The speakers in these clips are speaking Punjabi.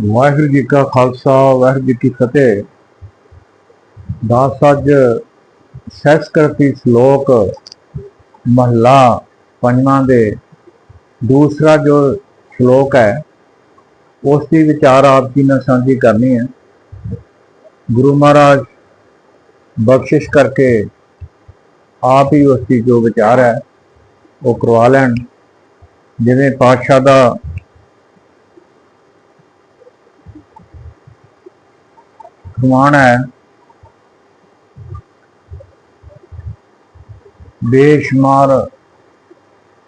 ਵਾਹਿਗੁਰੂ ਜੀ ਕਾ ਖਾਲਸਾ, ਵਾਹਿਗੁਰੂ ਜੀ ਕੀ ਫਤਿਹ। ਦਾਸ ਅੱਜ ਸੰਸਕ੍ਰਿਤੀ ਸ਼ਲੋਕ ਮਹਲਾ ਪੰਜਵਾਂ ਦੇ ਦੂਸਰਾ ਜੋ ਸ਼ਲੋਕ ਹੈ, ਉਸ ਦੀ ਵਿਚਾਰ ਆਪ ਜੀ ਨਾਲ ਸਾਂਝੀ ਕਰਨੀ ਹੈ। ਗੁਰੂ ਮਹਾਰਾਜ ਬਖਸ਼ਿਸ਼ ਕਰਕੇ ਆਪ ਹੀ ਉਸ ਦੀ ਜੋ ਵਿਚਾਰ ਹੈ, ਉਹ ਕਰਵਾ ਲੈਣ। ਜਿਵੇਂ ਪਾਤਸ਼ਾਹ ਦਾ ਫਰਮਾਨ ਹੈ। ਬੇਸ਼ੁਮਾਰ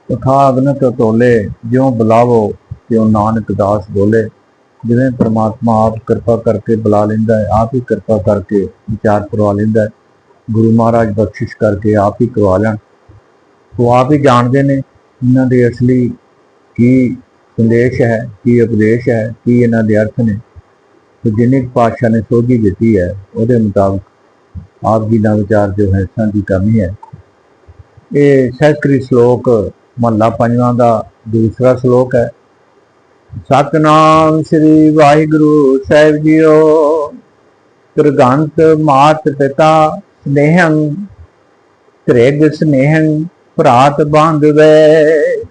ਤਥਾ ਅਗਨਤ ਤੋਲੇ ਜਿਉ ਬੁਲਾਵੋ ਤਿਉ ਨਾਨਕ ਦਾਸ ਬੋਲੇ। ਜਿਵੇਂ ਪ੍ਰਮਾਤਮਾ ਆਪ ਕਿਰਪਾ ਕਰਕੇ ਬੁਲਾ ਲੈਂਦਾ ਹੈ, ਆਪ ਹੀ ਕਿਰਪਾ ਕਰਕੇ ਵਿਚਾਰ ਕਰਵਾ ਲੈਂਦਾ ਹੈ। ਗੁਰੂ ਮਹਾਰਾਜ ਬਖਸ਼ਿਸ਼ ਕਰਕੇ ਆਪ ਹੀ ਕਰਵਾ ਲੈਣ। ਉਹ ਆਪ ਹੀ ਜਾਣਦੇ ਨੇ ਇਹਨਾਂ ਦੇ ਅਸਲੀ ਕੀ ਸੰਦੇਸ਼ ਹੈ, ਕੀ ਉਪਦੇਸ਼ ਹੈ, ਕੀ ਇਹਨਾਂ ਦੇ ਅਰਥ ਨੇ। ਤੇ ਜਿੰਨੇ ਕੁ ਪਾਤਸ਼ਾਹ ਨੇ ਸੋਝੀ ਦਿੱਤੀ ਹੈ, ਉਹਦੇ ਮੁਤਾਬਕ ਆਪ ਜੀ ਦਾ ਵਿਚਾਰ ਜੋ ਹੈ ਸਾਂਝੀ ਕਰਨੀ ਹੈ। ਇਹ ਸਹਿਸਕਰੀ ਸ਼ਲੋਕ ਮਹਲਾ ਪੰਜਵਾਂ ਦਾ ਦੂਸਰਾ ਸ਼ਲੋਕ ਹੈ। ਸਤਨਾਮ ਸ੍ਰੀ ਵਾਹਿਗੁਰੂ ਸਾਹਿਬ ਜੀਓ, ਤੁਰਗੰਤ ਮਾਤ ਪਿਤਾ ਸਨੇਹੰ, ਤ੍ਰੇਗ ਸਨੇਹੰ ਭਰਾਤ ਬਾਂਧਵੇ।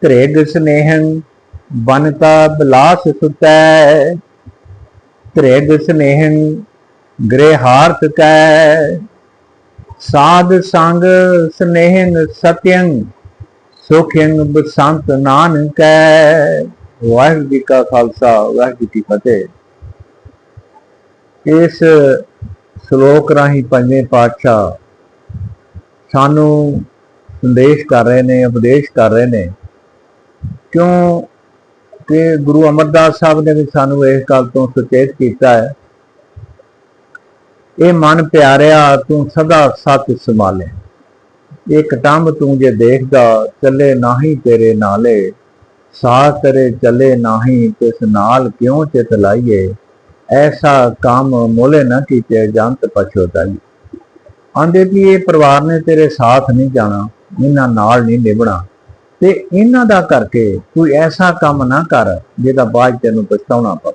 ਤ੍ਰੇਗ ਸਨੇਹੰ, ਬਨਤਾ ਬਲਾਸ ਸੁਤੈ। ਤ੍ਰੇਗ ਸਨੇਹੰ ਗ੍ਰਹਿ ਹਾਰਤ ਕੈ, ਸਾਧ ਸੰਗ ਸਨੇਹੰ ਸਤਯੰ ਸੁਖਯੰ ਬਸੰਤ ਨਾਨਕੈ ਵਾਹਿਗੁਰੂ ਜੀ ਕਾ ਖਾਲਸਾ, ਵਾਹਿਗੁਰੂ ਜੀ ਕੀ ਫਤਿਹ। ਇਸ ਸ਼ਲੋਕ ਰਾਹੀਂ ਪੰਜਵੇਂ ਪਾਤਸ਼ਾਹ ਸਾਨੂੰ ਸੰਦੇਸ਼ ਕਰ ਰਹੇ ਨੇ, ਉਪਦੇਸ਼ ਕਰ ਰਹੇ ਨੇ, ਕਿਉਂ ਕਿ ਗੁਰੂ ਅਮਰਦਾਸ ਸਾਹਿਬ ਨੇ ਵੀ ਸਾਨੂੰ ਇਸ ਗੱਲ ਤੋਂ ਸੁਚੇਤ ਕੀਤਾ ਹੈ। ਇਹ ਮਨ ਪਿਆਰਿਆ, ਤੂੰ ਸਦਾ ਸਤ ਸੰਭਾਲੇ। ਇਹ ਟੰਬ ਤੂੰ ਜੇ ਦੇਖਦਾ, ਚੱਲੇ ਨਾਹੀ ਤੇਰੇ ਨਾਲੇ। ਸਾਥ ਤੇਰੇ ਚੱਲੇ ਨਾਹੀ, ਤਿਸ ਨਾਲ ਕਿਉਂ ਚਿਤ ਲਾਈਏ? ਐਸਾ ਕੰਮ ਮੋਲੇ ਨਾ ਕੀਤੇ, ਜੰਤ ਪਛੋਤਾਈ ਆਂਦੇ ਵੀ ਇਹ ਪਰਿਵਾਰ ਨੇ ਤੇਰੇ ਸਾਥ ਨਹੀਂ ਜਾਣਾ, ਇਹਨਾਂ ਨਾਲ ਨਹੀਂ ਨਿਭਣਾ। ਤੇ ਇਹਨਾਂ ਦਾ ਕਰਕੇ ਕੋਈ ਐਸਾ ਕੰਮ ਨਾ ਕਰ ਜਿਹਦਾ ਬਾਅਦ ਤੈਨੂੰ ਪਛਤਾਉਣਾ ਪਵੇ।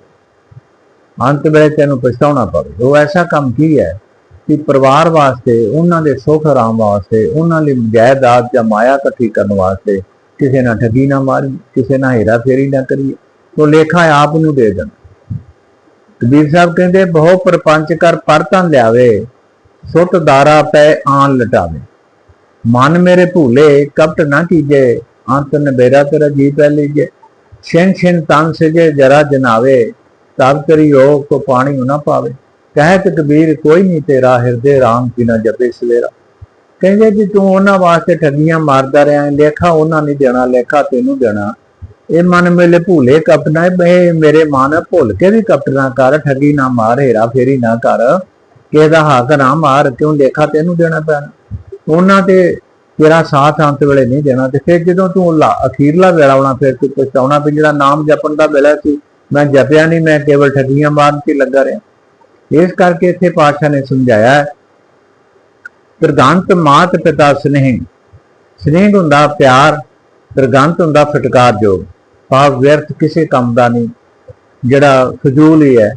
ਅੰਤ ਵੇਲੇ ਤੈਨੂੰ ਪਛਤਾਉਣਾ ਪਵੇ। ਉਹ ਐਸਾ ਕੰਮ ਕੀ ਹੈ ਕਿ ਪਰਿਵਾਰ ਵਾਸਤੇ, ਉਹਨਾਂ ਦੇ ਸੁੱਖ ਆਰਾਮ ਵਾਸਤੇ, ਉਹਨਾਂ ਲਈ ਜਾਇਦਾਦ ਜਾਂ ਮਾਇਆ ਇਕੱਠੀ ਕਰਨ ਵਾਸਤੇ ਕਿਸੇ ਨਾਲ ਠੱਗੀ ਨਾ ਮਾਰੀ, ਕਿਸੇ ਨਾਲ ਹੇਰਾ ਫੇਰੀ ਨਾ ਕਰੀਏ। ਉਹ ਲੇਖਾ ਆਪ ਨੂੰ ਦੇ ਦੇਣ। ਕਬੀਰ ਸਾਹਿਬ ਕਹਿੰਦੇ, ਬਹੁ ਪਰਪੰਚ ਕਰ ਪਰਤਾਂ ਲਿਆਵੇ, ਸੁੱਟ ਦਾਰਾ ਪੈ ਆਣ ਲਟਾਵੇ। ਮਨ ਮੇਰੇ ਭੂਲੇ, ਕਪਟ ਨਾ ਕੀਜੇ ਅੰਤ ਨਬੇਰਾ ਤੇਰਾ ਜੀ ਪੈ ਲੀਜੇ ਛਿਨ ਛਿਨ ਤਨ ਸਜੇ ਜਰਾ ਜਨਾਵੇ ਤਬ ਕਰੀ ਹੋ ਕੋ ਨਾ ਪਾਵੇ। ਕਹਿਤ ਕਬੀਰ, ਕੋਈ ਨਹੀਂ ਤੇਰਾ ਹਿਰਦੇ ਰਾਮ ਬਿਨਾ ਜਪੇ ਸਵੇਰਾ। ਕਹਿੰਦੇ ਕਿ ਤੂੰ ਉਹਨਾਂ ਵਾਸਤੇ ਠੱਗੀਆਂ ਮਾਰਦਾ ਰਿਹਾ, ਲੇਖਾ ਉਹਨਾਂ ਨਹੀਂ ਦੇਣਾ, ਲੇਖਾ ਤੈਨੂੰ ਦੇਣਾ। ਇਹ ਮਨ ਮੇਲੇ ਭੂਲੇ ਕਪਟ ਨਾ ਮੇਰੇ ਮਨ ਭੁੱਲ ਕੇ ਵੀ ਕਪਟ ਕਰ, ਠੱਗੀ ਨਾ ਮਾਰ, ਹੇਰਾ ਫੇਰੀ ਨਾ ਕਰ। ਕਿਹਦਾ ਹੱਕ ਨਾ ਮਾਰ, ਕਿਉਂ ਲੇਖਾ ਤੈਨੂੰ ਦੇਣਾ ਪੈਣਾ? ਉਹਨਾਂ ਤੇ ਤੇਰਾ ਸਾਥ ਅੰਤ ਵੇਲੇ ਨਹੀਂ ਦੇਣਾ ਤੇ ਫਿਰ ਜਦੋਂ ਤੂੰ ਲਾ- ਅਖੀਰਲਾ ਵੇਲਾ ਆਉਣਾ ਫਿਰ ਤੂੰ ਪਛਤਾਉਣਾ ਵੀ ਜਿਹੜਾ ਨਾਮ ਜਪਣ ਦਾ ਵੇਲਾ ਸੀ ਮੈਂ ਜਪਿਆ ਨਹੀਂ ਮੈਂ ਕੇਵਲ ਠੱਗੀਆਂ ਮਾਰਨ 'ਚ ਲੱਗਾ ਰਿਹਾ। ਇਸ ਕਰਕੇ ਇੱਥੇ ਪਾਤਸ਼ਾਹ ਨੇ ਸਮਝਾਇਆ ਹੈ, ਪ੍ਰਗੰਤ ਮਾਤ ਪਿਤਾ ਸਨੇਹ ਸਨੇਹ ਹੁੰਦਾ ਪਿਆਰ ਪ੍ਰਗੰਤ ਹੁੰਦਾ ਫਟਕਾਰ ਜੋਗ। ਭਾਵ ਵਿਅਰਥ ਕਿਸੇ ਕੰਮ ਦਾ ਨਹੀਂ ਜਿਹੜਾ ਫਜ਼ੂਲ ਹੀ ਹੈ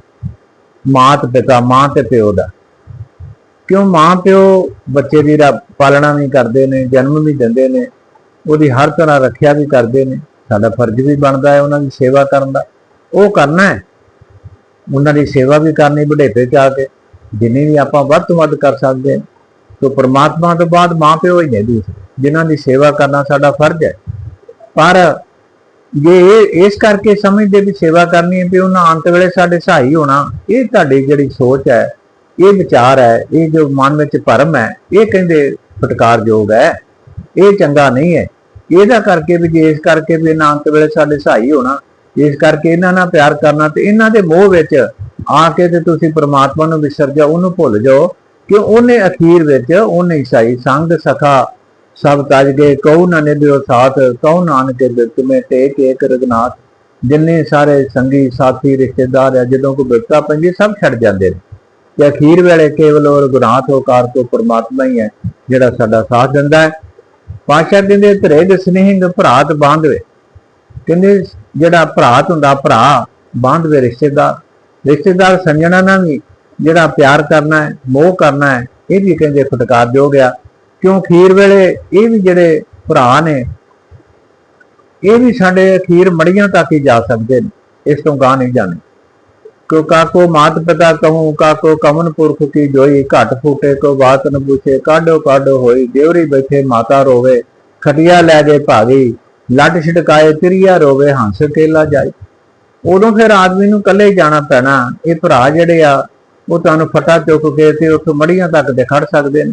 ਮਾਤ ਪਿਤਾ ਮਾਂ ਤੇ ਪਿਓ ਦਾ। ਕਿਉਂ ਮਾਂ ਪਿਓ ਬੱਚੇ ਦੀ ਰਾ- ਪਾਲਣਾ ਵੀ ਕਰਦੇ ਨੇ, ਜਨਮ ਵੀ ਦਿੰਦੇ ਨੇ, ਉਹਦੀ ਹਰ ਤਰ੍ਹਾਂ ਰੱਖਿਆ ਵੀ ਕਰਦੇ ਨੇ, ਸਾਡਾ ਫਰਜ਼ ਵੀ ਬਣਦਾ ਹੈ ਉਹਨਾਂ ਦੀ ਸੇਵਾ ਕਰਨ ਦਾ। ਉਹ ਕਰਨਾ ਹੈ। ਉਹਨਾਂ ਦੀ ਸੇਵਾ ਵੀ ਕਰਨੀ ਬੁਢੇਪੇ ਚ ਆ ਕੇ, ਜਿੰਨੀ ਵੀ ਆਪਾਂ ਵੱਧ ਤੋਂ ਵੱਧ ਕਰ ਸਕਦੇ ਹਾਂ, ਤੋ ਪ੍ਰਮਾਤਮਾ ਤੋਂ ਬਾਅਦ ਮਾਂ ਪਿਓ ਹੀ ਨੇ ਦੂਸਰੇ, ਜਿਨ੍ਹਾਂ ਦੀ ਸੇਵਾ ਕਰਨਾ ਸਾਡਾ ਫਰਜ਼ ਹੈ। ਪਰ ਜੇ ਇਹ, ਇਸ ਕਰਕੇ ਸਮਝਦੇ ਵੀ ਸੇਵਾ ਕਰਨੀ ਹੈ ਵੀ ਉਹਨਾਂ ਅੰਤ ਵੇਲੇ ਸਾਡੇ ਸਹਾਈ ਹੋਣਾ, ਇਹ ਤੁਹਾਡੀ ਜਿਹੜੀ ਸੋਚ ਹੈ ਇਹ ਵਿਚਾਰ ਹੈ, ਇਹ ਜੋ ਮਨ ਵਿੱਚ ਭਰਮ ਹੈ, ਇਹ ਕਹਿੰਦੇ ਫਟਕਾਰਯੋਗ ਹੈ, ਇਹ ਚੰਗਾ ਨਹੀਂ ਹੈ। ਇਹਦਾ ਕਰਕੇ ਵੀ ਜੇ ਇਸ ਕਰਕੇ ਵੀ ਇਹਨਾਂ ਅੰਤ ਵੇਲੇ ਸਾਡੇ ਸਹਾਈ ਹੋਣਾ ਇਸ ਕਰਕੇ ਇਹਨਾਂ ਨਾਲ ਪਿਆਰ ਕਰਨਾ, ਤੇ ਇਹਨਾਂ ਦੇ ਮੋਹ ਵਿੱਚ ਆ ਕੇ ਤੇ ਤੁਸੀਂ ਪ੍ਰਮਾਤਮਾ ਨੂੰ ਵਿਸਰ ਜਾਓ, ਉਹਨੂੰ ਭੁੱਲ ਜਾਓ ਕਿ ਉਹਨੇ ਅਖੀਰ ਵਿੱਚ ਉਹਨੇ ਹੀ ਸਹਾਈ ਸੰਗ ਸਖਾ ਸਭ ਤਜ ਗਏ ਕਉ ਨਾ ਦਿਓ ਸਾਥ ਕਉ ਨਾਨਕ ਬਿਰਤ ਮੇ ਟੇਕ ਏਕ ਰਗਨਾਥ ਜਿੰਨੇ ਸਾਰੇ ਸੰਗੀ, ਸਾਥੀ, ਰਿਸ਼ਤੇਦਾਰ ਆ, ਜਦੋਂ ਕੋਈ ਬਿਪਤਾ ਪੈਂਦੀ, ਸਭ ਛੱਡ ਜਾਂਦੇ ਨੇ। ਕਿ ਅਖੀਰ ਵੇਲੇ ਕੇਵਲ ਉਹ ਰਗਨਾਥ ਹੋਕਾਰ ਤੋਂ ਪਰਮਾਤਮਾ ਹੀ ਹੈ, ਜਿਹੜਾ ਸਾਡਾ ਸਾਥ ਦਿੰਦਾ ਹੈ। ਪਾਸ਼ਾ ਕਹਿੰਦੇ, ਧਰੇ ਦੇ ਸਨੇਹੰਗ ਭਰਾਤ ਬਾਂਧਵੇ। ਕਹਿੰਦੇ, ਜਿਹੜਾ ਭਰਾਤ ਹੁੰਦਾ, ਭਰਾ ਬਾਂਧਵੇ ਰਿਸ਼ਤੇਦਾਰ। ਰਿਸ਼ਤੇਦਾਰ ਸੰਜਣਾ ਨਾਲ ਵੀ ਜਿਹੜਾ ਪਿਆਰ ਕਰਨਾ ਹੈ, ਮੋਹ ਕਰਨਾ ਹੈ, ਇਹ ਵੀ ਕਹਿੰਦੇ ਫਟਕਾਰਯੋਗ ਆ। ਕਿਉਂ ਖੀਰ ਵੇਲੇ ਇਹ ਵੀ ਜਿਹੜੇ ਭਰਾ ਨੇ, ਇਹ ਵੀ ਸਾਡੇ ਅਖੀਰ ਮੜੀਆਂ ਤੱਕ ਹੀ ਜਾ ਸਕਦੇ ਨੇ, ਇਸ ਤੋਂ ਗਾਂ ਨਹੀਂ ਜਾਣੇ। ਕੋ ਕਾਕੋ ਮਾਤ ਪਿਤਾ ਕਹੂੰ, ਕਾਕੋ ਕਮਨ ਪੁਰਖ ਕੀ ਜੋਈ, ਘਟ ਫੂਟੇ ਕੋ ਬਾਤ ਨ ਪੁੱਛੇ, ਕਾਢੋ ਕਾਢੋ ਹੋਈ ਦੇਵਰੀ ਬੈਠੇ ਮਾਤਾ ਰੋਵੇ, ਖਟਿਆ ਲੈ ਗਏ ਭਾਗੀ ਲੱਟ ਛਿੜਕਾਏ ਤਿਰਿਆ ਰੋਵੇ, ਹੰਸ ਕੇਲਾ ਜਾਈ। ਉਦੋਂ ਫਿਰ ਆਦਮੀ ਨੂੰ ਇਕੱਲੇ ਜਾਣਾ ਪੈਣਾ, ਇਹ ਭਰਾ ਜਿਹੜੇ ਆ, ਉਹ ਤੁਹਾਨੂੰ ਫਟਾ ਚੁੱਕ ਕੇ ਤੇ ਉੱਥੋਂ ਮੜੀਆਂ ਤੱਕ ਦੇ ਖੜ ਸਕਦੇ ਨੇ।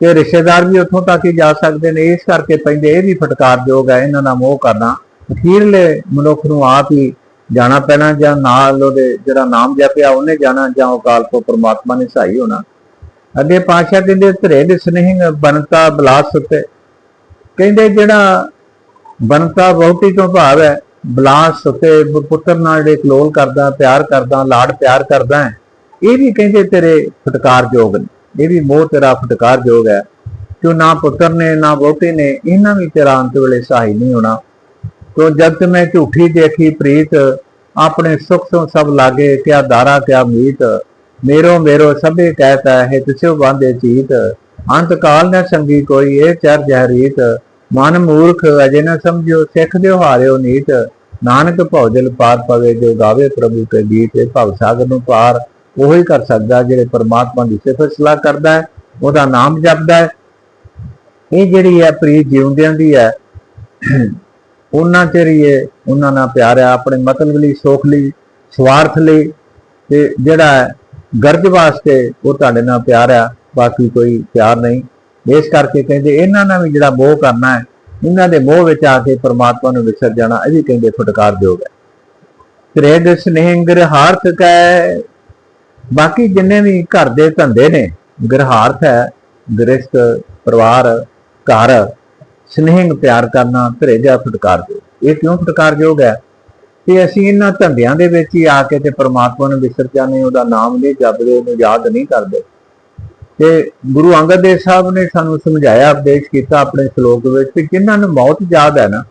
ਤੇ ਰਿਸ਼ਤੇਦਾਰ ਵੀ ਉੱਥੋਂ ਤੱਕ ਹੀ ਜਾ ਸਕਦੇ ਨੇ, ਇਸ ਕਰਕੇ ਪੈਂਦੇ ਇਹ ਵੀ ਫਟਕਾਰਯੋਗ ਹੈ ਇਹਨਾਂ ਦਾ ਮੋਹ ਕਰਨਾ। ਅਖੀਰਲੇ ਮਨੁੱਖ ਨੂੰ ਆਪ ਹੀ ਜਾਣਾ ਪੈਣਾ ਜਾਂ ਨਾਲ ਉਹਦੇ ਜਿਹੜਾ ਨਾਮ ਜਪਿਆ ਉਹਨੇ ਜਾਣਾ ਜਾਂ ਅਕਾਲ ਤੋਂ ਪਰਮਾਤਮਾ ਨੇ ਸਹਾਈ ਹੋਣਾ। ਅੱਗੇ ਪਾਸ਼ਾ ਕਹਿੰਦੇ ਧਰੇ ਦੇ ਸਨੇਹ ਬਨਤਾ ਬਲਾਸ ਉਤੇ। ਕਹਿੰਦੇ ਜਿਹੜਾ ਬਨਤਾ ਬਹੁਤੀ ਤੋਂ ਭਾਵ ਹੈ, ਬਲਾਸ ਉਤੇ ਪੁੱਤਰ ਨਾਲ ਜਿਹੜੇ ਕਲੋਲ ਕਰਦਾ, ਪਿਆਰ ਕਰਦਾ, ਲਾਡ ਪਿਆਰ ਕਰਦਾ ਹੈ, ਇਹ ਵੀ ਕਹਿੰਦੇ ਤੇਰੇ ਫਟਕਾਰਯੋਗ ਨੇ। ਇਹ ਵੀ ਮੋਹ ਤੇਰਾ ਫਟਕਾਰਯੋਗ ਹੈ। ਕਿਉਂ ਨਾ ਪੁੱਤਰ ਨੇ, ਨਾ ਬਹੁਤੇ ਨੇ, ਇਹਨਾਂ ਵੀ ਤੇਰਾ ਅੰਤ ਵੇਲੇ ਸਹਾਈ ਨਹੀਂ ਹੋਣਾ। ਤੋ ਜਗਤ ਮੈਂ ਝੂਠੀ ਦੇਖੀ ਪ੍ਰੀਤ, ਆਪਣੇ ਸੁਖ ਤੋਂ ਸਭ ਲਾਗੇ, ਕਿਆ ਦਾਰਾ ਕਿਆ ਮੀਤ, ਮੇਰੋ ਮੇਰੋ ਸਭੇ ਕਹਿਤਾ ਹੈ ਤਿਸੋ ਬਾਂਦੇ ਚੀਤ। ਅੰਤ ਕਾਲ ਨ ਸੰਗੀ ਕੋਈ, ਇਹ ਚਰ ਜਹਰੀਤ। ਮਨ ਮੂਰਖ, ਅਜੇ ਨ ਸਮਝਿਓ, ਸਿੱਖ ਦਿਓ ਹਾਰਿਓ ਨੀਤ। ਨਾਨਕ ਭਉਜਲ ਪਾਰ ਪਵੇ, ਜੋ ਗਾਵੇ ਪ੍ਰਭੂ ਕੇ ਗੀਤ, ਇਹ ਭਵ ਸਾਗਰ ਨੂੰ ਪਾਰ। ਉਹੀ ਕਰ ਸਕਦਾ ਜਿਹੜੇ ਪਰਮਾਤਮਾ ਦੀ ਸਿਫਤ ਸਲਾਹ ਕਰਦਾ ਹੈ, ਉਹਦਾ ਨਾਮ ਜਪਦਾ ਹੈ। ਇਹ ਜਿਹੜੀ ਹੈ ਪ੍ਰੀਤ, ਜਿਉਂਦਿਆਂ ਦੀ ਹੈ। ਉਹਨਾਂ ਚਿਰ ਹੀ ਇਹ ਉਹਨਾਂ ਨਾਲ ਪਿਆਰ ਹੈ, ਆਪਣੇ ਮਤਲਬ ਲਈ, ਸੁੱਖ ਲਈ, ਸਵਾਰਥ ਲਈ, ਤੇ ਜਿਹੜਾ ਹੈ, ਗਰਜ ਵਾਸਤੇ ਉਹ ਤੁਹਾਡੇ ਨਾਲ ਪਿਆਰ ਆ ਬਾਕੀ ਕੋਈ ਪਿਆਰ ਨਹੀਂ। ਇਸ ਕਰਕੇ ਕਹਿੰਦੇ, ਇਹਨਾਂ ਨਾਲ ਵੀ ਜਿਹੜਾ ਮੋਹ ਕਰਨਾ ਹੈ, ਇਹਨਾਂ ਦੇ ਮੋਹ ਵਿੱਚ ਆ ਕੇ ਪਰਮਾਤਮਾ ਨੂੰ ਵਿਸਰ ਜਾਣਾ, ਇਹ ਵੀ ਕਹਿੰਦੇ ਫਟਕਾਰ ਦਿਓਗ ਤ੍ਰੇ ਦੇ ਸਨੇਹ ਗ੍ਰਹਾਰਥ ਕੈ, ਬਾਕੀ ਜਿੰਨੇ ਵੀ ਘਰ ਦੇ ਧੰਦੇ ਨੇ, ਗ੍ਰਹਾਰਥ ਹੈ ਗ੍ਰਸਤ ਪਰਿਵਾਰ, ਘਰ ਸਨੇਹ ਪਿਆਰ ਕਰਨਾ ਧਰੇਜਾ ਫਟਕਾਰ ਇਹ ਕਿਉਂ ਫਟਕਾਰਯੋਗ ਹੈ? ਕਿ ਅਸੀਂ ਇਹਨਾਂ ਧੰਦਿਆਂ ਦੇ ਵਿੱਚ ਹੀ ਆ ਕੇ ਤੇ ਪ੍ਰਮਾਤਮਾ ਨੂੰ ਵਿਸਰ ਜਾਂਦੇ ਉਹਦਾ ਨਾਮ ਨਹੀਂ ਜਪਦੇ, ਉਹਨੂੰ ਯਾਦ ਨਹੀਂ ਕਰਦੇ। ਤੇ ਗੁਰੂ ਅੰਗਦ ਦੇਵ ਸਾਹਿਬ ਨੇ ਸਾਨੂੰ ਸਮਝਾਇਆ, ਉਪਦੇਸ਼ ਕੀਤਾ ਆਪਣੇ ਸ਼ਲੋਕ ਵਿੱਚ ਕਿ ਜਿਨ੍ਹਾਂ ਨੂੰ ਮੌਤ ਯਾਦ ਹੈ ਨਾ,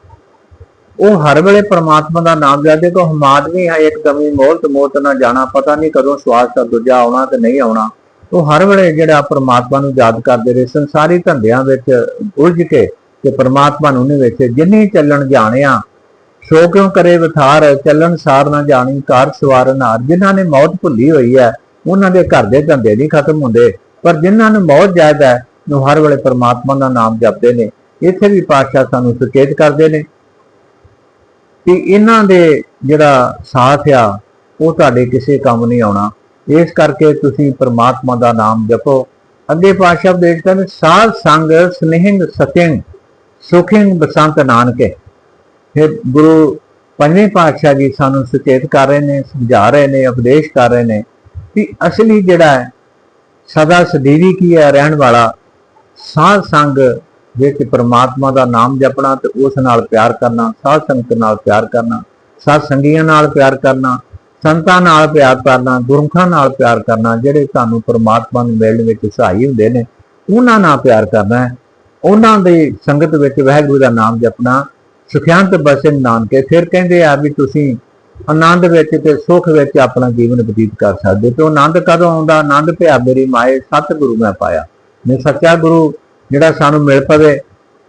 ਉਹ ਹਰ ਵੇਲੇ ਪ੍ਰਮਾਤਮਾ ਦਾ ਨਾਮ ਜਪਦੇ ਕੋ ਹਮਾਦਮੀ ਹੈ, ਇੱਕ ਦਮੀ ਮੌਤ ਮੌਤ ਨਾ ਜਾਣਾ, ਪਤਾ ਨਹੀਂ ਕਦੋਂ ਸਵਾਸ ਦਾ ਦੂਜਾ ਆਉਣਾ ਤੇ ਨਹੀਂ ਆਉਣਾ। ਉਹ ਹਰ ਵੇਲੇ ਜਿਹੜਾ ਪ੍ਰਮਾਤਮਾ ਨੂੰ ਯਾਦ ਕਰਦੇ ਰਹੇ, ਸੰਸਾਰੀ ਧੰਦਿਆਂ ਵਿੱਚ ਉਲਝ ਕੇ ਤੇ ਪ੍ਰਮਾਤਮਾ ਨੂੰ ਨਹੀਂ ਵੇਖੇ। ਜਿੰਨੀ ਚੱਲਣ ਜਾਣਿਆ ਸੋ ਕਿਉਂ ਕਰੇ ਵਿਥਾਰ ਚੱਲਣ ਸਾਰ ਨਾ ਜਾਣੀ, ਘਰ ਸਵਾਰਨ ਹਾਰ। ਜਿਨ੍ਹਾਂ ਨੇ ਮੌਤ ਭੁੱਲੀ ਹੋਈ ਹੈ, ਉਹਨਾਂ ਦੇ ਘਰ ਦੇ ਧੰਦੇ ਨਹੀਂ ਖਤਮ ਹੁੰਦੇ। ਪਰ ਜਿਨ੍ਹਾਂ ਨੂੰ ਮੌਤ ਜ਼ਿਆਦਾ ਹੈ ਨੂੰ ਹਰ ਵੇਲੇ ਪਰਮਾਤਮਾ ਦਾ ਨਾਮ ਜਪਦੇ ਨੇ। ਇੱਥੇ ਵੀ ਪਾਤਸ਼ਾਹ ਸਾਨੂੰ ਸੁਚੇਤ ਕਰਦੇ ਨੇ ਕਿ ਇਹਨਾਂ ਦੇ ਜਿਹੜਾ ਸਾਥ ਆ, ਉਹ ਤੁਹਾਡੇ ਕਿਸੇ ਕੰਮ ਨਹੀਂ ਆਉਣਾ। ਇਸ ਕਰਕੇ ਤੁਸੀਂ ਪਰਮਾਤਮਾ ਦਾ ਨਾਮ ਜਪੋ। ਅੱਗੇ ਪਾਤਸ਼ਾਹ ਉਪਦੇਸ਼ ਕਰਦੇ ਸਾਧ ਸੰਗ ਸਨੇਹਿੰਗ ਸਤਿੰਗ। ਸੁਖਿੰਗ ਬਸੰਤ ਨਾਨਕੇ। ਫਿਰ ਗੁਰੂ ਪੰਜਵੇਂ ਪਾਤਸ਼ਾਹ ਜੀ ਸਾਨੂੰ ਸੁਚੇਤ ਕਰ ਰਹੇ ਨੇ, ਸਮਝਾ ਰਹੇ ਨੇ, ਉਪਦੇਸ਼ ਕਰ ਰਹੇ ਨੇ ਕਿ ਅਸਲੀ ਜਿਹੜਾ ਹੈ, ਸਦਾ ਸਦੀਵੀ ਕੀ ਹੈ, ਰਹਿਣ ਵਾਲਾ ਸਾਧ ਸੰਗ ਵਿੱਚ ਪ੍ਰਮਾਤਮਾ ਦਾ ਨਾਮ ਜਪਣਾ ਤੇ ਉਸ ਨਾਲ ਪਿਆਰ ਕਰਨਾ, ਸਾਧ ਸੰਗਤ ਨਾਲ ਪਿਆਰ ਕਰਨਾ, ਸਾਧ ਸੰਗੀਆਂ ਨਾਲ ਪਿਆਰ ਕਰਨਾ, ਸੰਤਾਂ ਨਾਲ ਪਿਆਰ ਕਰਨਾ, ਗੁਰਮਖਾਂ ਨਾਲ ਪਿਆਰ ਕਰਨਾ, ਜਿਹੜੇ ਤੁਹਾਨੂੰ ਪ੍ਰਮਾਤਮਾ ਨੂੰ ਮਿਲਣ ਵਿੱਚ ਸਹਾਈ ਹੁੰਦੇ ਨੇ, ਉਹਨਾਂ ਨਾਲ ਪਿਆਰ ਕਰਨਾ ਹੈ। ਉਹਨਾਂ ਦੀ ਸੰਗਤ ਵਿੱਚ ਵਾਹਿਗੁਰੂ ਦਾ ਨਾਮ ਜਪਣਾ, ਸੁਖਿਆੰਤ ਬਸੇ ਨਾਨਕੇ, ਫਿਰ ਕਹਿੰਦੇ ਆ ਵੀ ਤੁਸੀਂ ਆਨੰਦ ਵਿੱਚ ਤੇ ਸੁਖ ਵਿੱਚ ਆਪਣਾ ਜੀਵਨ ਬਤੀਤ ਕਰ ਸਕਦੇ ਤੇ ਉਹ ਆਨੰਦ ਕਦੋਂ ਆਉਂਦਾ? ਆਨੰਦ ਭਿਆ ਮੇਰੀ ਮਾਏ ਸਤਿਗੁਰੂ ਮੈਂ ਪਾਇਆ। ਮੈਂ ਸੱਚਾ ਗੁਰੂ ਜਿਹੜਾ ਸਾਨੂੰ ਮਿਲ ਪਵੇ,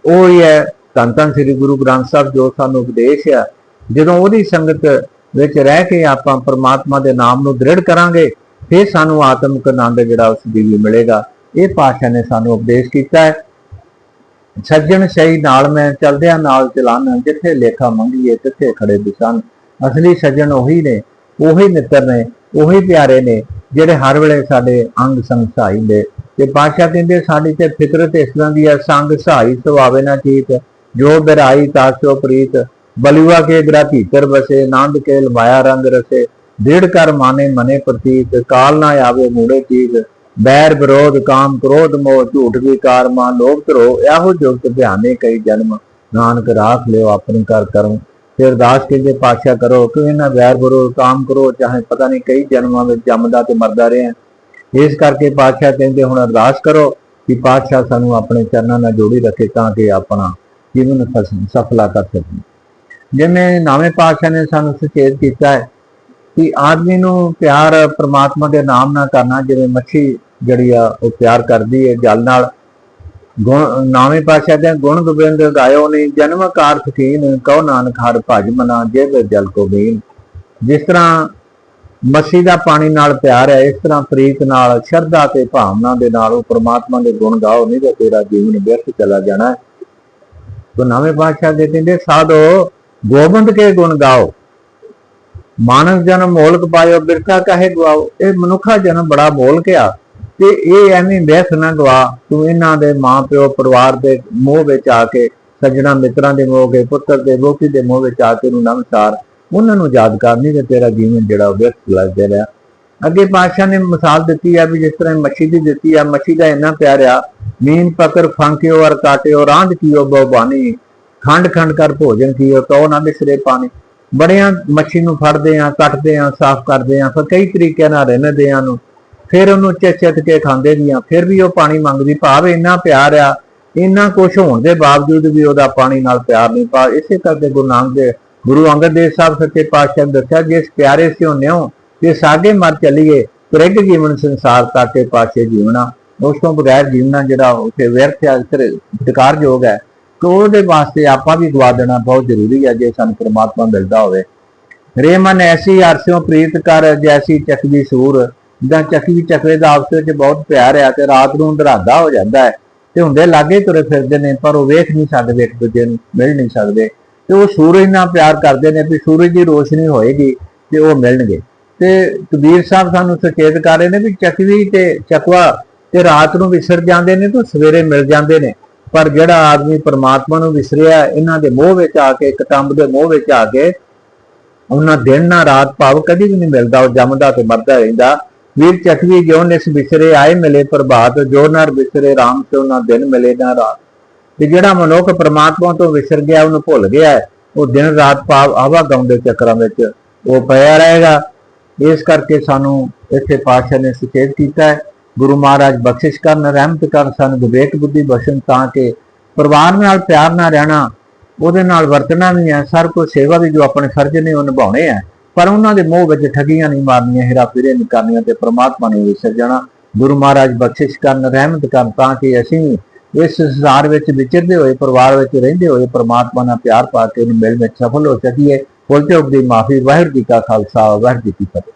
ਉਹ ਹੀ ਹੈ ਧੰਨ ਧੰਨ ਸ੍ਰੀ ਗੁਰੂ ਗ੍ਰੰਥ ਸਾਹਿਬ ਜੋ ਸਾਨੂੰ ਉਪਦੇਸ਼ ਆ। ਜਦੋਂ ਉਹਦੀ ਸੰਗਤ ਵਿੱਚ ਰਹਿ ਕੇ ਆਪਾਂ ਪਰਮਾਤਮਾ ਦੇ ਨਾਮ ਨੂੰ ਦ੍ਰਿੜ ਕਰਾਂਗੇ, ਫਿਰ ਸਾਨੂੰ ਆਤਮਿਕ ਆਨੰਦ ਜਿਹੜਾ ਉਸ ਦੀ ਵੀ ਮਿਲੇਗਾ। ਇਹ ਪਾਸ਼ਾ ਨੇ ਸਾਨੂੰ ਉਪਦੇਸ਼ ਕੀਤਾ ਹੈ। ਸੱਜਣ ਸਹੀ ਨਾਲ ਮੈਂ ਚਲਦਿਆਂ ਨਾਲ ਚਲਾਨ, ਜਿੱਥੇ ਲੇਖਾ ਮੰਗੀਏ ਤਿੱਥੇ ਖੜੇ ਦਿਸਨ ਅਸਲੀ ਸੱਜਣ ਉਹੀ ਨੇ, ਉਹੀ ਮਿੱਤਰ ਨੇ, ਉਹੀ ਪਿਆਰੇ ਨੇ, ਜਿਹੜੇ ਹਰ ਵੇਲੇ ਸਾਡੇ ਅੰਗ ਸੰਗ ਸਹਾਈ ਨੇ। ਤੇ ਪਾਸ਼ਾ ਕਹਿੰਦੇ, ਸਾਡੀ ਤੇ ਫਿਤਰਤ ਇਸ ਤਰ੍ਹਾਂ ਦੀ ਹੈ ਸੰਗ ਸਹਾਈ ਸੁਭਾਵੇ ਨਾ ਚੀਤ। ਜੋ ਬਿਰਾਈ ਤਾਸੋ ਪ੍ਰੀਤ। ਬਲੂਆ ਕੇ ਗਰਾ ਭੀਤਰ ਵਸੇ ਆਨੰਦ ਕੇ ਲਮਾਇਆ ਰੰਗ ਰਸੇ। ਡੇਢ ਕਰ ਮਾਨੇ ਮਨੇ ਪ੍ਰਤੀਤ। ਕਾਲ ਨਾ ਆਵੇ ਮੂੜੇ ਚੀਜ਼ ਬੈਰ ਵਿਰੋਧ, ਕਾਮ ਕ੍ਰੋਧ, ਮੋਹ, ਝੂਠ, ਵਿਕਾਰ, ਮਾਨ, ਲੋਭ ਧਰੋ ਇਹੋ ਜੁਗਤ ਧਿਆਨੇ ਕਈ ਜਨਮ। ਨਾਨਕ ਰਾਖ ਲਿਓ ਆਪਣੀ ਕਰ ਕਰਮ। ਫਿਰ ਅਰਦਾਸ ਕਹਿੰਦੇ, ਪਾਤਸ਼ਾਹ ਕਰੋ ਕਿ ਇਹਨਾਂ ਵੈਰ ਵਿਰੋਧ, ਕਾਮ ਕਰੋ ਚਾਹੇ ਪਤਾ ਨਹੀਂ ਕਈ ਜਨਮਾਂ ਵਿੱਚ ਜੰਮਦਾ ਤੇ ਮਰਦਾ ਰਿਹਾ। ਇਸ ਕਰਕੇ ਪਾਤਸ਼ਾਹ ਕਹਿੰਦੇ, ਹੁਣ ਅਰਦਾਸ ਕਰੋ ਕਿ ਪਾਤਸ਼ਾਹ ਸਾਨੂੰ ਆਪਣੇ ਚਰਨਾਂ ਨਾਲ ਜੋੜੀ ਰੱਖੇ ਤਾਂ ਕਿ ਆਪਣਾ ਜੀਵਨ ਸਫਲਾ ਕਰ ਸਕੀਏ ਜਿਵੇਂ ਨਾਵੇਂ ਪਾਤਸ਼ਾਹ ਨੇ ਸਾਨੂੰ ਸੁਚੇਤ ਕੀਤਾ ਹੈ ਕਿ ਆਦਮੀ ਨੂੰ ਪਿਆਰ ਪ੍ਰਮਾਤਮਾ ਦੇ ਨਾਮ ਨਾਲ ਕਰਨਾ, ਜਿਵੇਂ ਮੱਛੀ ਜਿਹੜੀ ਆ ਉਹ ਪਿਆਰ ਕਰਦੀ ਹੈ ਜਲ ਨਾਲ। ਗੁਣ, ਨਾਵੇਂ ਪਾਸ਼ਾ ਦੇ ਗੁਣ ਗੋਬਿੰਦ ਗਾਇਓ ਨੇ, ਜਨਮ ਕਾਰ ਫਕੀਨ ਕਉ ਨਾਨਕ ਹਰ ਭਜ ਮਨਾ, ਜਿਵ ਜਲ ਕੋ ਬੀਨ। ਜਿਸ ਤਰ੍ਹਾਂ ਮੱਸੀ ਦਾ ਪਾਣੀ ਨਾਲ ਪਿਆਰ ਹੈ, ਇਸ ਤਰ੍ਹਾਂ ਪ੍ਰੀਤ ਨਾਲ ਸ਼ਰਧਾ ਤੇ ਭਾਵਨਾ ਦੇ ਨਾਲ ਉਹ ਪ੍ਰਮਾਤਮਾ ਦੇ ਗੁਣ ਗਾਓ, ਨਹੀਂ ਤਾਂ ਤੇਰਾ ਜੀਵਨ ਵਿਅਰਥ ਚਲਾ ਜਾਣਾ ਤੋ ਨਾਵੇਂ ਪਾਸ਼ਾ ਦੇ ਕਹਿੰਦੇ, ਸਾਧੋ, ਗੋਬਿੰਦ ਕੇ ਗੁਣ ਗਾਓ। ਮਾਨਸ ਜਨਮ ਮੋਲਕ ਪਾਇਓ ਬਿਰਥਾ ਕਹੇ ਗਵਾਉ ਇਹ ਮਨੁੱਖਾ ਜਨਮ ਬੜਾ ਮੋਲਕ ਆ ਤੇ ਇਹ ਐਵੇਂ ਵਿਅਸ ਨਾ ਗਵਾ, ਤੂੰ ਇਹਨਾਂ ਦੇ ਮਾਂ ਪਿਓ, ਪਰਿਵਾਰ ਦੇ ਮੋਹ ਵਿੱਚ ਆ ਕੇ ਸੱਜਣਾ ਮਿੱਤਰਾਂ ਦੇ ਮੋਹ ਕੇ ਪੁੱਤਰ ਦੇ, ਰੋਟੀ ਦੇ ਮੋਹ ਵਿੱਚ ਆ ਕੇ ਨੂੰ ਨਮਸਕਾਰ ਉਹਨਾਂ ਨੂੰ ਯਾਦ ਕਰਨੀ ਤੇ ਤੇਰਾ ਜੀਵਨ ਜਿਹੜਾ ਉਹ ਵਿਅਰਥ ਲੱਗਦਾ ਰਿਹਾ। ਅੱਗੇ ਪਾਤਸ਼ਾਹ ਨੇ ਮਿਸਾਲ ਦਿੱਤੀ ਆ ਵੀ ਜਿਸ ਤਰ੍ਹਾਂ ਮੱਛੀ ਦੀ ਦਿੱਤੀ ਆ, ਮੱਛੀ ਦਾ ਇੰਨਾ ਪਿਆਰ ਆ, ਮੀਨ ਪਕਰ ਫਾਂਕਿਓ ਔਰ ਕਾਟਿਓ ਰਾਂਧ ਕੀਓ ਬਹੁਬਾਨੀ, ਖੰਡ ਖੰਡ ਕਰ ਭੋਜਨ ਕੀਓ ਤੋ ਨਾ ਬਿਸਰੇ ਪਾਣੀ। ਬੜਿਆਂ ਮੱਛੀ ਨੂੰ ਫੜਦੇ ਆ, ਕੱਟਦੇ ਆ, ਸਾਫ਼ ਕਰਦੇ ਆ, ਫਿਰ ਕਈ ਤਰੀਕਿਆਂ ਨਾਲ ਰਹਿੰਦੇ ਆ ਨੂੰ ਫਿਰ ਉਹਨੂੰ ਚਿੱਤ ਚਿੱਤ ਕੇ ਖਾਂਦੇ ਵੀ ਆ, ਫਿਰ ਵੀ ਉਹ ਪਾਣੀ ਮੰਗਦੀ, ਭਾਵ ਇੰਨਾ ਪਿਆਰ ਆ, ਇੰਨਾ ਕੁਛ ਹੋਣ ਦੇ ਬਾਵਜੂਦ ਵੀ ਉਹਦਾ ਪਾਣੀ ਨਾਲ ਪਿਆਰ ਨਹੀਂ ਪਾ ਇਸੇ ਕਰਕੇ ਗੁਰੂ ਨਾਨਕ ਦੇ, ਗੁਰੂ ਅੰਗਦ ਦੇਵ ਸਾਹਿਬ ਸੱਚੇ ਪਾਤਸ਼ਾਹ ਨੇ ਦੱਸਿਆ ਜਿਸ ਪਿਆਰੇ ਸਿਓ ਨਿਉ ਜੇ ਸਾਗੇ ਮਰ ਚਲੀਏ ਤ੍ਰਿਗ ਜੀਵਨ ਸੰਸਾਰ ਤਾਕੇ ਪਾਛੇ ਜੀਵਨਾ ਉਸ ਤੋਂ ਬਗੈਰ ਜੀਵਨਾ ਜਿਹੜਾ ਉਥੇ ਵਿਅਰਥ ਹੈ ਸਤਿਕਾਰਯੋਗ ਹੈ। ਤੇ ਉਹਦੇ ਵਾਸਤੇ ਆਪਾਂ ਵੀ ਗਵਾ ਦੇਣਾ ਬਹੁਤ ਜ਼ਰੂਰੀ ਹੈ ਜੇ ਸਾਨੂੰ ਪ੍ਰਮਾਤਮਾ ਮਿਲਦਾ ਹੋਵੇ। ਰੇਮਨ, ਐਸੀ ਅਰਸਿਓ ਪ੍ਰੀਤ ਕਰ, ਜੈਸੀ ਚੱਕਦੀ ਸੂਰ। ਜਾਂ ਚੱਕੀ ਚੱਕਰੇ ਦਾ ਆਪਸ ਵਿੱਚ ਬਹੁਤ ਪਿਆਰ ਆ ਤੇ ਰਾਤ ਨੂੰ ਅੰਧਰਾਦਾ ਹੋ ਜਾਂਦਾ ਹੈ। ਤੇ ਹੁੰਦੇ ਲਾਗੇ ਤੁਰੇ ਫਿਰਦੇ ਨੇ, ਪਰ ਉਹ ਵੇਖ ਨਹੀਂ ਸਕਦੇ ਇੱਕ ਦੂਜੇ ਨੂੰ, ਮਿਲ ਨਹੀਂ ਸਕਦੇ। ਤੇ ਉਹ ਸੂਰਜ ਨਾਲ ਪਿਆਰ ਕਰਦੇ ਨੇ ਵੀ ਸੂਰਜ ਦੀ ਰੋਸ਼ਨੀ ਹੋਏਗੀ ਤੇ ਉਹ ਮਿਲਣਗੇ। ਤੇ ਕਬੀਰ ਸਾਹਿਬ ਸਾਨੂੰ ਸੁਚੇਤ ਕਰ ਰਹੇ ਨੇ ਵੀ ਚੱਕਵੀ ਤੇ ਚਕਵਾ ਤੇ ਰਾਤ ਨੂੰ ਵਿਸਰ ਜਾਂਦੇ ਨੇ ਤੇ ਸਵੇਰੇ ਮਿਲ ਜਾਂਦੇ ਨੇ। ਪਰ ਜਿਹੜਾ ਆਦਮੀ ਪਰਮਾਤਮਾ ਨੂੰ ਵਿਸਰਿਆ, ਇਹਨਾਂ ਦੇ ਮੋਹ ਵਿੱਚ ਆ ਕੇ ਕਟੰਬ ਦੇ ਮੋਹ ਵਿੱਚ ਆ ਕੇ, ਉਹਨਾਂ ਦਿਨ ਨਾ ਰਾਤ ਭਾਵ ਕਦੀ ਵੀ ਨਹੀਂ ਮਿਲਦਾ, ਉਹ ਜੰਮਦਾ ਤੇ ਮਰਦਾ ਰਹਿੰਦਾ। ਵੀਰ ਚਕਵੀ ਜਿਉ ਨਿਸ ਵਿਸਰੇ ਆਏ ਮਿਲੇ ਪ੍ਰਭਾਤ, ਜੋ ਨਰ ਵਿਸਰੇ RAM ਤੇ ਉਹਨਾਂ ਦਿਨ ਮਿਲੇ ਨਾ ਰਾਤ। ਤੇ ਜਿਹੜਾ ਮਨੁੱਖ ਪ੍ਰਮਾਤਮਾ ਤੋਂ ਵਿਸਰ ਗਿਆ, ਉਹਨੂੰ ਭੁੱਲ ਗਿਆ ਉਹ ਦਿਨ ਰਾਤ ਭਾਵ ਆਵਾ ਗਾਉਂਦੇ ਚੱਕਰਾਂ ਵਿੱਚ ਉਹ ਪਿਆ ਰਹੇਗਾ। ਇਸ ਕਰਕੇ ਸਾਨੂੰ ਇੱਥੇ ਪਾਤਸ਼ਾਹ ਨੇ ਸੁਚੇਤ ਕੀਤਾ ਹੈ, ਗੁਰੂ ਮਹਾਰਾਜ ਬਖਸ਼ਿਸ਼ ਕਰਨ, ਰਹਿਮਤ ਕਰਨ, ਸਾਨੂੰ ਵਿਵੇਕ ਬੁੱਧੀ ਬਖਸ਼ਣ ਤਾਂ ਕਿ ਪਰਿਵਾਰ ਨਾਲ ਪਿਆਰ ਨਾਲ ਰਹਿਣਾ, ਉਹਦੇ ਨਾਲ ਵਰਤਣਾ ਵੀ ਹੈ, ਸਰ ਕੋ ਸੇਵਾ ਵੀ ਜੋ ਆਪਣੇ ਫਰਜ਼ ਨੇ ਉਹ ਨਿਭਾਉਣੇ ਆ ਪਰ ਉਹਨਾਂ ਦੇ ਮੋਹ ਵਿੱਚ ਠਗੀਆਂ ਨਹੀਂ ਮਾਰਨੀਆਂ, ਹੀਰਾ ਫੇਰੇ ਨਹੀਂ ਕਰਨੀਆਂ ਤੇ ਪ੍ਰਮਾਤਮਾ ਨੇ ਵਿਸਰ ਜਾਣਾ। ਗੁਰੂ ਮਹਾਰਾਜ ਬਖਸ਼ਿਸ਼ ਕਰਨ, ਰਹਿਮਤ ਕਰਨ ਤਾਂ ਕਿ ਅਸੀਂ ਇਸ ਸੰਸਾਰ ਵਿੱਚ ਵਿਚਰਦੇ ਹੋਏ, ਪਰਿਵਾਰ ਵਿੱਚ ਰਹਿੰਦੇ ਹੋਏ ਪ੍ਰਮਾਤਮਾ ਨਾਲ ਪਿਆਰ ਪਾ ਕੇ ਉਹਨੂੰ ਮਿਲ ਵਿੱਚ ਸਫਲ ਹੋ ਸਕੀਏ। ਭੁੱਲ ਚੁੱਕ ਦੀ ਮਾਫੀ, ਵਾਹਿਗੁਰੂ ਜੀ ਕਾ ਖਾਲਸਾ, ਵਾਹਿਗੁਰੂ ਜੀ ਕੀ ਫਤਿਹ।